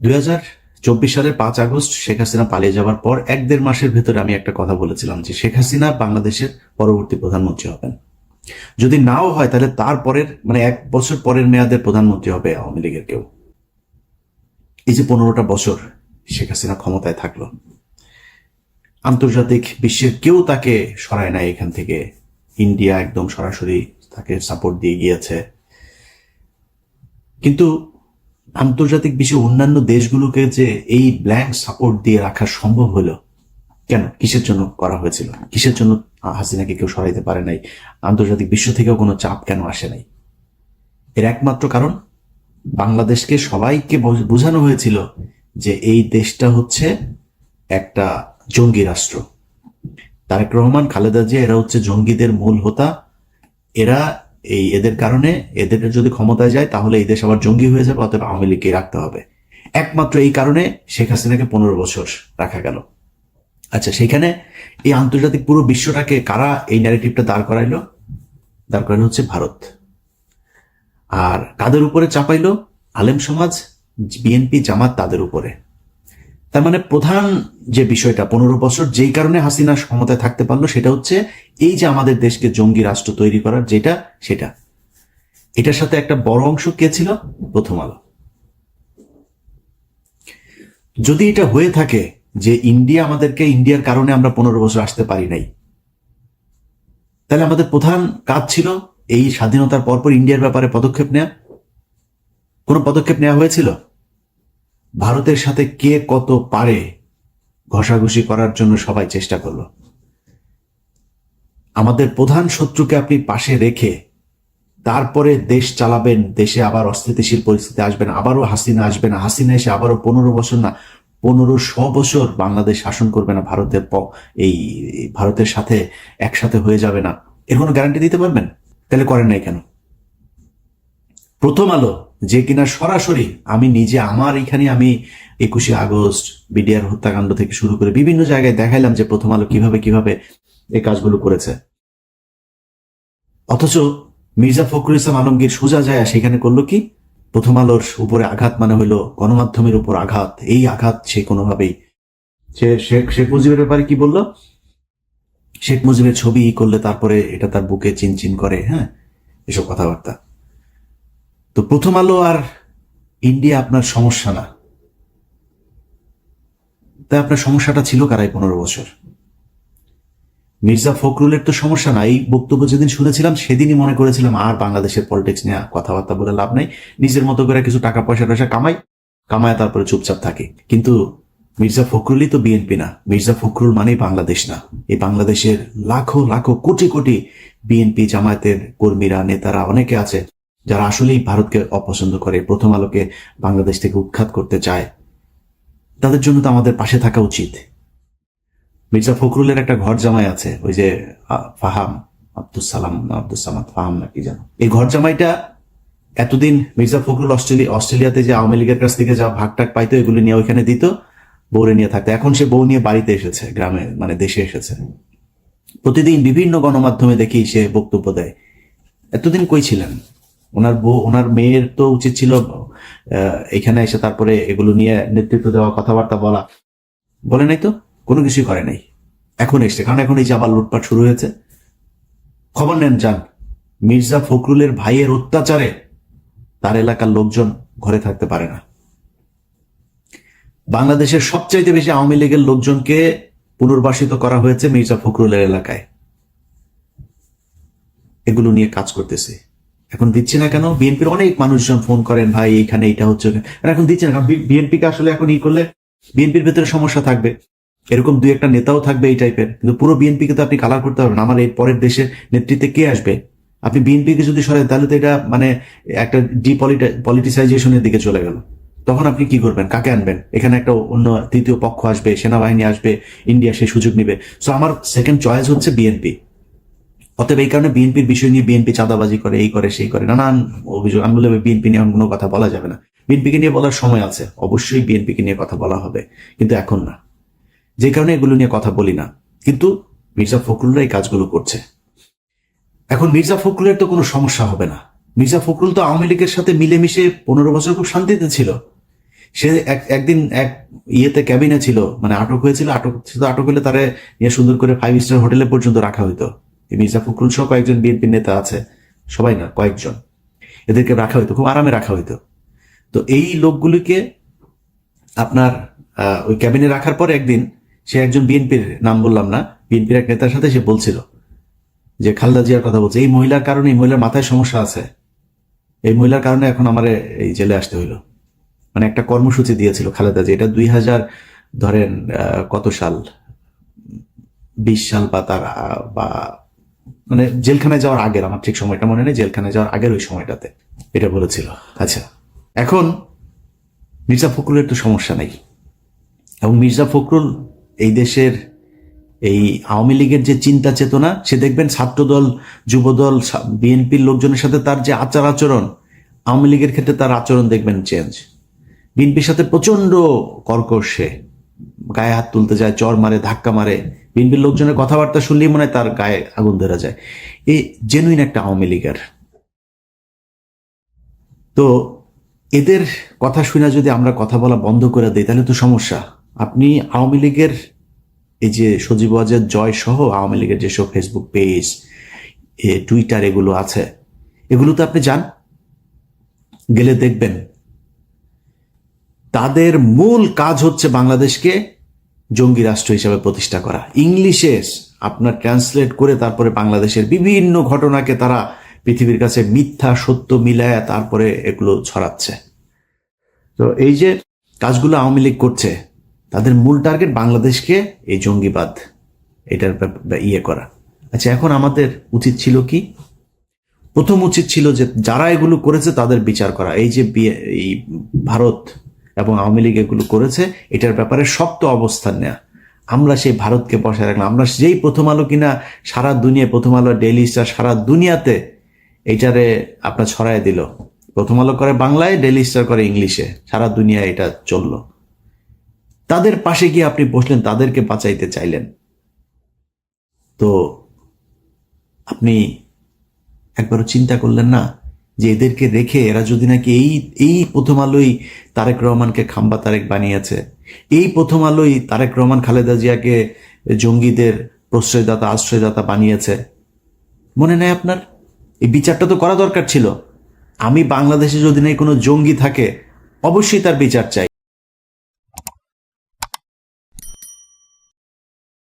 দুই চব্বিশ সালের পাঁচ আগস্ট শেখ হাসিনা পালিয়ে যাওয়ার পর এক দেড় মাসের ভেতরে আমি একটা কথা বলেছিলাম যে শেখ হাসিনা বাংলাদেশের পরবর্তী প্রধানমন্ত্রী হবেন। যদি নাও হয় তাহলে তার পরের মানে এক বছর পরের মেয়াদের প্রধানমন্ত্রী হবে আওয়ামী লীগের কেউ। এই যে পনেরোটা বছর শেখ হাসিনা ক্ষমতায় থাকল, আন্তর্জাতিক বিশ্বের কেউ তাকে সরায় নাই এখান থেকে। ইন্ডিয়া একদম সরাসরি তাকে সাপোর্ট দিয়ে গিয়েছে। কিন্তু আন্তর্জাতিক বিশ্বে অন্যান্য দেশগুলোকে যে এই ব্ল্যাঙ্ক সাপোর্ট দিয়ে রাখা সম্ভব হলো, কেন? কিসের জন্য করা হয়েছিল? কিসের জন্য হাসিনাকে কেউ সরাইতে পারে নাই? আন্তর্জাতিক বিশ্ব থেকেও কোনো চাপ কেন আসে নাই? এর একমাত্র কারণ, বাংলাদেশকে সবাইকে বোঝ- বোঝানো হয়েছিল যে এই দেশটা হচ্ছে একটা জঙ্গি রাষ্ট্র। তারেক রহমান, খালেদা জিয়া, এরা হচ্ছে জঙ্গিদের মূল হোতা। এরা এই এদের কারণে এদের যদি ক্ষমতায় যায়, তাহলে এই দেশ আবার জঙ্গি হয়ে যাবে, অতএব আওয়ামী লীগকে রাখতে হবে। একমাত্র এই কারণে শেখ হাসিনাকে পনেরো বছর রাখা গেল। আচ্ছা সেখানে এই আন্তর্জাতিক পুরো বিশ্বটাকে কারা এই ন্যারেটিভটা দাঁড় করাইলো? দাঁড় করাইল হচ্ছে ভারত। আর কাদের উপরে চাপাইলো? আলেম সমাজ, বিএনপি, জামাত তাদের উপরে। তার মানে প্রধান যে বিষয়টা, পনেরো বছর যেই কারণে হাসিনা ক্ষমতায় থাকতে পারল, সেটা হচ্ছে এই যে আমাদের দেশকে জঙ্গি রাষ্ট্র তৈরি করার যেটা, সেটা। এটার সাথে একটা বড় অংশ কে ছিল? প্রথম আলো। যদি এটা হয়ে থাকে যে ইন্ডিয়া আমাদেরকে, ইন্ডিয়ার কারণে আমরা পনেরো বছর আসতে পারি নাই, তাহলে আমাদের প্রধান কাজ ছিল এই স্বাধীনতার পরপর ইন্ডিয়ার ব্যাপারে পদক্ষেপ নেওয়া কোনো পদক্ষেপ নেওয়া হয়েছিল? ভারতের সাথে কে কত পারে ঘষাঘষি করার জন্য সবাই চেষ্টা করল। আমাদের প্রধান শত্রুকে আপনি পাশে রেখে তারপরে দেশ চালাবেন, দেশে আবার অস্থিতিশীল পরিস্থিতি আসবেন আবারও হাসিনা আসবে না, হাসিনা এসে আবারও পনেরো বছর না, পনেরো শ বছর বাংলাদেশ শাসন করবে না, ভারতের এই ভারতের সাথে একসাথে হয়ে যাবে না। এর কোনো গ্যারান্টি দিতে পারবেন? তাহলে করেন নাই কেন? প্রথম আলো যে কিনা সরাসরি আমি নিজে আমার এখানে আমি একুশে আগস্ট বিডিআর হত্যাকাণ্ড থেকে শুরু করে বিভিন্ন জায়গায় দেখাইলাম যে প্রথম আলো কীভাবে কীভাবে এই কাজগুলো করেছে। অথচ মির্জা ফখরুল ইসলাম আলমগীর সোজা যায় সেখানে করল কি? প্রথম আলোর উপরে আঘাত মানে হলো গণমাধ্যমের উপর আঘাত। এই আঘাত সে কোনোভাবেই সে শেখ শেখ মুজিবের ব্যাপারে কি বলল? শেখ মুজিবের ছবি করলে তারপরে এটা তার বুকে চিনচিন করে হ্যাঁ? এসব কথাবার্তা। তো প্রথম আলো আর ইন্ডিয়া আপনার সমস্যা না। তাই আপনার সমস্যাটা ছিল কারাই পনেরো বছর? মির্জা ফখরুলের তো সমস্যা নাই এই বক্তব্য যেদিন শুনেছিলাম সেদিনই মনে করেছিলাম আর বাংলাদেশের পলিটিক্স নিয়ে কথাবার্তা বলে লাভ নাই। নিজের মতো করে কিছু টাকা পয়সা টয়সা কামাই, কামায় তারপরে চুপচাপ থাকে। কিন্তু মির্জা ফখরুলই তো বিএনপি না। মির্জা ফখরুল মানেই বাংলাদেশ না। এই বাংলাদেশের লাখো লাখো, কোটি কোটি বিএনপি জামায়াতের কর্মীরা, নেতারা অনেকে আছে যারা আসলেই ভারতকে অপছন্দ করে, প্রথম আলোকে বাংলাদেশ থেকে উৎখাত করতে চায়, তাদের জন্য তো আমাদের পাশে থাকা উচিত। মির্জা ফখরুলের একটা ঘর জামাই আছে, ওই যে ফাহাম আব্দুল সালাম আব্দুল সামাদ, ফাহাম না কি জানো এই ঘর জামাইটা এতদিন মির্জা ফখরুল অস্ট্রেলিয়া অস্ট্রেলিয়াতে যে আওয়ামী লীগের কাছ থেকে যা ভাগ টাক পাইতো, এগুলো নিয়ে ওইখানে দিত, বউরে নিয়ে থাকতো। এখন সে বউ নিয়ে বাড়িতে এসেছে, গ্রামে মানে দেশে এসেছে। প্রতিদিন বিভিন্ন গণমাধ্যমে দেখি সে বক্তব্য দেয়। এতদিন কই ছিলেন? ওনার বউ, ওনার মেয়ের তো উচিত ছিল এখানে এসে তারপরে এগুলো নিয়ে নেতৃত্ব দেওয়া, কথাবার্তা বলা। বলে নাই তো? কোনো কিছুই করে নাই। এখন এসছে। কারণ এখন এই যে আবার লুটপাট শুরু হয়েছে। খবর নেন, যান। মির্জা ফখরুলের ভাইয়ের অত্যাচারে তার এলাকার লোকজন ঘরে থাকতে পারে না। বাংলাদেশের সবচাইতে বেশি আওয়ামী লীগের লোকজনকে পুনর্বাসিত করা হয়েছে মির্জা ফখরুলের এলাকায়। এগুলো নিয়ে কাজ করতেছে। এখন দিচ্ছে না কেন? বিএনপির অনেক মানুষজন ফোন করেন, ভাই এইখানে এটা হচ্ছে এখন দিচ্ছে না, কারণ বিএনপিকে আসলে এখন ই করলে বিএনপির ভেতরে সমস্যা থাকবে। এরকম দুই একটা নেতাও থাকবে এই টাইপের কিন্তু পুরো বিএনপিকে তো আপনি কালার করতে পারবেন আমার এই পরের দেশের নেতৃত্বে কে আসবে? আপনি বিএনপিকে যদি সরেন তাহলে তো এটা মানে একটা ডিপলিটিসাইজেশনের দিকে চলে গেল। তখন আপনি কি করবেন? কাকে আনবেন? এখানে একটা অন্য তৃতীয় পক্ষ আসবে, সেনাবাহিনী আসবে, ইন্ডিয়া সেই সুযোগ নিবে। সো আমার সেকেন্ড চয়েস হচ্ছে বিএনপি। অতএব এই কারণে বিএনপির বিষয় নিয়ে বিএনপি চাঁদাবাজি করে, এই করে, সেই করে, নানান অভিযোগ। আমি বলে বিএনপি নিয়ে কোনো কথা বলা যাবে না। বিএনপিকে নিয়ে বলার সময় আছে, অবশ্যই বিএনপিকে নিয়ে কথা বলা হবে, কিন্তু এখন না। যে কারণে এগুলো নিয়ে কথা বলি না। কিন্তু মির্জা ফখরুলরা এই কাজগুলো করছে। এখন মির্জা ফখরুলের তো কোনো সমস্যা হবে না। মির্জা ফখরুল তো আওয়ামী লীগের সাথে মিলেমিশে পনেরো বছর খুব শান্তিতে ছিল। সে এক একদিন এক ইয়েতে ক্যাবিনে ছিল মানে আটক হয়েছিল, আটক আটক হলে তারে নিয়ে সুন্দর করে ফাইভ স্টার হোটেলে পর্যন্ত রাখা হইতো। মির্জা ফখরুল সহ কয়েকজন বিএনপি নেতা আছে। সবাই না, কয়েকজন। এদেরকে রাখা হইতো, খুব আরামে রাখা হইতো। তো এই লোকগুলিকে আপনার ওই ক্যাবিনে রাখার পর একদিন সে একজন বিএনপির, নাম বললাম না, বিএনপির এক নেতার সাথে সে বলছিল যে, খালেদা জিয়ার কথা বলছে। এই মহিলার কারণে, এই মহিলার মাথায় সমস্যা আছে। এই মহিলার কারণে এখন আমার এই জেলে আসতে হইল। মানে একটা কর্মসূচি দিয়েছিল খালেদা জি এটা দুই হাজার, ধরেন কত সাল? বিশ সাল বা তার বা মানে জেলখানায় যাওয়ার আগের, আমার ঠিক সময়টা মনে নেই, জেলখানায় যাওয়ার আগের ওই সময়টাতে এটা বলেছিল। আচ্ছা এখন মির্জা ফখরুলের তো সমস্যা নেই। এবং মির্জা ফখরুল এই দেশের এই আওয়ামী লীগের যে চিন্তা চেতনা, সে দেখবেন ছাত্রদল, যুবদল বিএনপির লোকজনের সাথে তার যে আচার আচরণ, আওয়ামী লীগের ক্ষেত্রে তার আচরণ দেখবেন চেঞ্জ বিএনপির সাথে প্রচণ্ড কর্কশ গায়ে হাত তুলতে যায়, চর মারে, ধাক্কা মারে বিএনপির লোকজনের কথাবার্তা শুনলেই মনে হয় তার গায়ে আগুন ধরা যায়। এই জেনুইন একটা আওয়ামী লীগের। তো এদের কথা শুনে যদি আমরা কথা বলা বন্ধ করে দিই, তাহলে তো সমস্যা। আপনি আওয়ামী লীগের এই যে সজীব ওয়াজের জয় সহ আওয়ামী লীগের যেসব ফেসবুক পেজ টুইটার এগুলো আছে এগুলোতে আপনি যান, গেলে দেখবেন। তাদের মূল কাজ হচ্ছে বাংলাদেশকে জঙ্গি রাষ্ট্র হিসাবে প্রতিষ্ঠা করা। ইংলিশে আপনার ট্রান্সলেট করে তারপরে বাংলাদেশের বিভিন্ন ঘটনাকে তারা পৃথিবীর কাছে মিথ্যা, সত্য মিলায় তারপরে এগুলো ছড়াচ্ছে। তো এই যে কাজগুলো আওয়ামী লীগ করছে, তাদের মূল টার্গেট বাংলাদেশকে এই জঙ্গিবাদ, এটার ইয়ে করা। আচ্ছা এখন আমাদের উচিত ছিল কি? প্রথম উচিত ছিল যে যারা এগুলো করেছে তাদের বিচার করা। এই যে এই ভারত এবং আওয়ামী লীগ এগুলো করেছে, এটার ব্যাপারে শক্ত অবস্থান নেওয়া আমরা সেই ভারতকে বসায় রাখলাম। আমরা যেই প্রথম আলো কিনা সারা দুনিয়া, প্রথম আলো ডেইলি স্টার সারা দুনিয়াতে এইটারে আপনার ছড়ায় দিল। প্রথম আলো করে বাংলায়, ডেইলি স্টার করে ইংলিশে। সারা দুনিয়ায় এটা চলল। তাদের পাশে গিয়ে আপনি বসলেন, তাদেরকে বাঁচাইতে চাইলেন। তো আপনি একবারও চিন্তা করলেন না? যে এদেরকে রেখে এরা যদি নাকি এই এই প্রথম আলোই তারেক রহমানকে খাম্বা তারেক বানিয়েছে, এই প্রথম আলোই তারেক রহমান, খালেদা জিয়াকে জঙ্গিদের প্রশ্রয়দাতা, আশ্রয়দাতা বানিয়েছে। মনে নেয় আপনার? এই বিচারটা তো করা দরকার ছিল। আমি বাংলাদেশে যদি নাই কোনো জঙ্গি থাকে, অবশ্যই তার বিচার চাই।